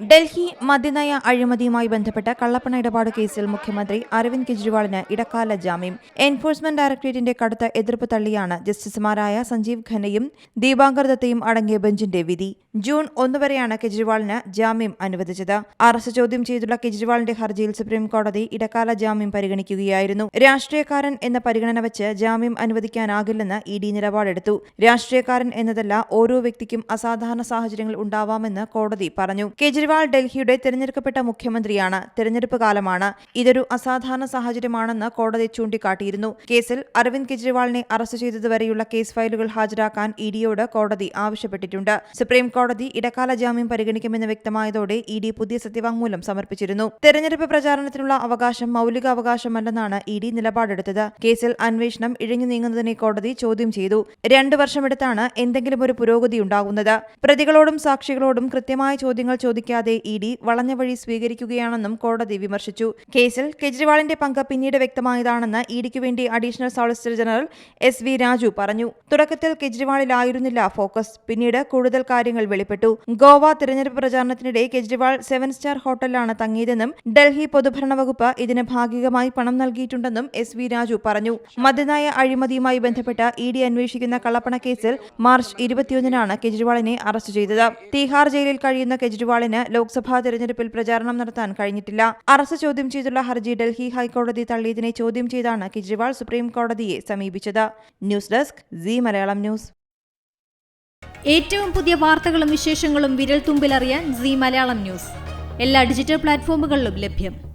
ഡൽഹി മദ്യനയ അഴിമതിയുമായി ബന്ധപ്പെട്ട കള്ളപ്പണ ഇടപാട് കേസിൽ മുഖ്യമന്ത്രി അരവിന്ദ് കെജ്രിവാളിന് ഇടക്കാല ജാമ്യം. എൻഫോഴ്സ്മെന്റ് ഡയറക്ടറേറ്റിന്റെ കടുത്ത എതിർപ്പ് തള്ളിയാണ് ജസ്റ്റിസുമാരായ സഞ്ജീവ് ഖന്നയും ദീപാങ്കർ ദത്തയും അടങ്ങിയ ബെഞ്ചിന്റെ വിധി. ജൂൺ ഒന്ന് വരെയാണ് കെജ്രിവാളിന് ജാമ്യം അനുവദിച്ചത്. അറസ്റ്റ് ചോദ്യം ചെയ്തുള്ള കെജ്രിവാളിന്റെ ഹർജിയിൽ സുപ്രീം കോടതി ഇടക്കാല ജാമ്യം പരിഗണിക്കുകയായിരുന്നു. രാഷ്ട്രീയക്കാരൻ എന്ന പരിഗണന വെച്ച് ജാമ്യം അനുവദിക്കാനാകില്ലെന്ന് ഇ ഡി നിലപാടെടുത്തു. രാഷ്ട്രീയക്കാരൻ എന്നതല്ല ഓരോ വ്യക്തിക്കും അസാധാരണ സാഹചര്യങ്ങൾ ഉണ്ടാവാമെന്ന് കോടതി പറഞ്ഞു. കെജ്രിവാൾ ഡൽഹിയുടെ തിരഞ്ഞെടുക്കപ്പെട്ട മുഖ്യമന്ത്രിയാണ്. തിരഞ്ഞെടുപ്പ് കാലമാണ് ഇതൊരു അസാധാരണ സാഹചര്യമാണെന്ന് കോടതി ചൂണ്ടിക്കാട്ടിയിരുന്നു. കേസിൽ അരവിന്ദ് കെജ്രിവാളിനെ അറസ്റ്റ് ചെയ്തതുവരെയുള്ള കേസ് ഫയലുകൾ ഹാജരാക്കാൻ ഇ ഡിയോട് കോടതി ആവശ്യപ്പെട്ടിട്ടുണ്ട്. സുപ്രീം കോടതി ഇടക്കാല ജാമ്യം പരിഗണിക്കുമെന്ന് വ്യക്തമായതോടെ ഇഡി പുതിയ സത്യവാങ്മൂലം സമർപ്പിച്ചിരുന്നു. തെരഞ്ഞെടുപ്പ് പ്രചാരണത്തിനുള്ള അവകാശം മൌലിക അവകാശമല്ലെന്നാണ് ഇഡി നിലപാടെടുത്തത്. കേസിൽ അന്വേഷണം ഇഴഞ്ഞു നീങ്ങുന്നതിനെ കോടതി ചോദ്യം ചെയ്തു. രണ്ടു വർഷമെടുത്താണ് എന്തെങ്കിലും ഒരു പുരോഗതി ഉണ്ടാകുന്നത്. പ്രതികളോടും സാക്ഷികളോടും കൃത്യമായ ചോദ്യങ്ങൾ ചോദിക്കാതെ ഇ ഡി വളഞ്ഞ വഴി സ്വീകരിക്കുകയാണെന്നും കോടതി വിമർശിച്ചു. കേസിൽ കെജ്രിവാളിന്റെ പങ്ക് പിന്നീട് വ്യക്തമായതാണെന്ന് ഇ ഡിക്ക് വേണ്ടി additional solicitor general S V Raju പറഞ്ഞു. തുടക്കത്തിൽ കെജ്രിവാളിലായിരുന്നില്ല ഫോക്കസ് പിന്നീട് കൂടുതൽ കാര്യങ്ങൾ വെളിപ്പെട്ടു. ഗോവ തിരഞ്ഞെടുപ്പ് പ്രചാരണത്തിനിടെ കെജ്രിവാൾ സെവൻ സ്റ്റാർ ഹോട്ടലിലാണ് തങ്ങിയതെന്നും ഡൽഹി പൊതുഭരണ വകുപ്പ് ഇതിന് ഭാഗികമായി പണം നൽകിയിട്ടുണ്ടെന്നും എസ് വി രാജു പറഞ്ഞു. മതനായ അഴിമതിയുമായി ബന്ധപ്പെട്ട ഇ ഡി അന്വേഷിക്കുന്ന കള്ളപ്പണ കേസിൽ മാർച്ച് ഇരുപത്തിയൊന്നിനാണ് കെജ്രിവാളിനെ അറസ്റ്റ് ചെയ്തത്. തീഹാർ ജയിലിൽ കഴിയുന്ന കെജ്രിവാളിന് ലോക്സഭാ തെരഞ്ഞെടുപ്പിൽ പ്രചാരണം നടത്താൻ കഴിഞ്ഞിട്ടില്ല. അറസ്റ്റ് ചോദ്യം ചെയ്തുള്ള ഹർജി ഡൽഹി ഹൈക്കോടതി തള്ളിയതിനെ ചോദ്യം ചെയ്താണ് കെജ്രിവാൾ സുപ്രീം കോടതിയെ സമീപിച്ചത്. News desk Zee Malayalam news. ഏറ്റവും പുതിയ വാർത്തകളും വിശേഷങ്ങളും വിരൽ തുമ്പിലറിയാൻ സി മലയാളം ന്യൂസ്. എല്ലാ ഡിജിറ്റൽ പ്ലാറ്റ്ഫോമുകളിലും ലഭ്യം.